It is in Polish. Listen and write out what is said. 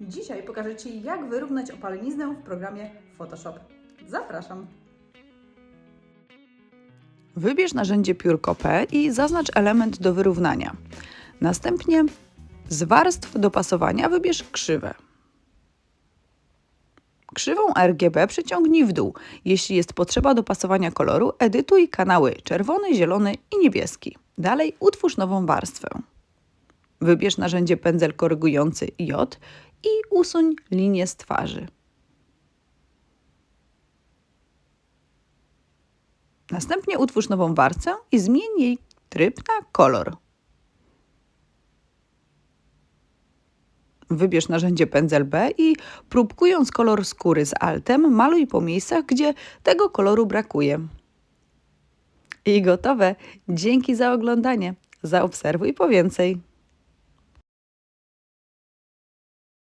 Dzisiaj pokażę Ci, jak wyrównać opaleniznę w programie Photoshop. Zapraszam! Wybierz narzędzie piórko P i zaznacz element do wyrównania. Następnie z warstw dopasowania wybierz krzywę. Krzywą RGB przeciągnij w dół. Jeśli jest potrzeba dopasowania koloru, edytuj kanały czerwony, zielony i niebieski. Dalej utwórz nową warstwę. Wybierz narzędzie pędzel korygujący J i usuń linię z twarzy. Następnie utwórz nową warstwę i zmień jej tryb na kolor. Wybierz narzędzie pędzel B i próbkując kolor skóry z altem, maluj po miejscach, gdzie tego koloru brakuje. I gotowe. Dzięki za oglądanie. Zaobserwuj po więcej.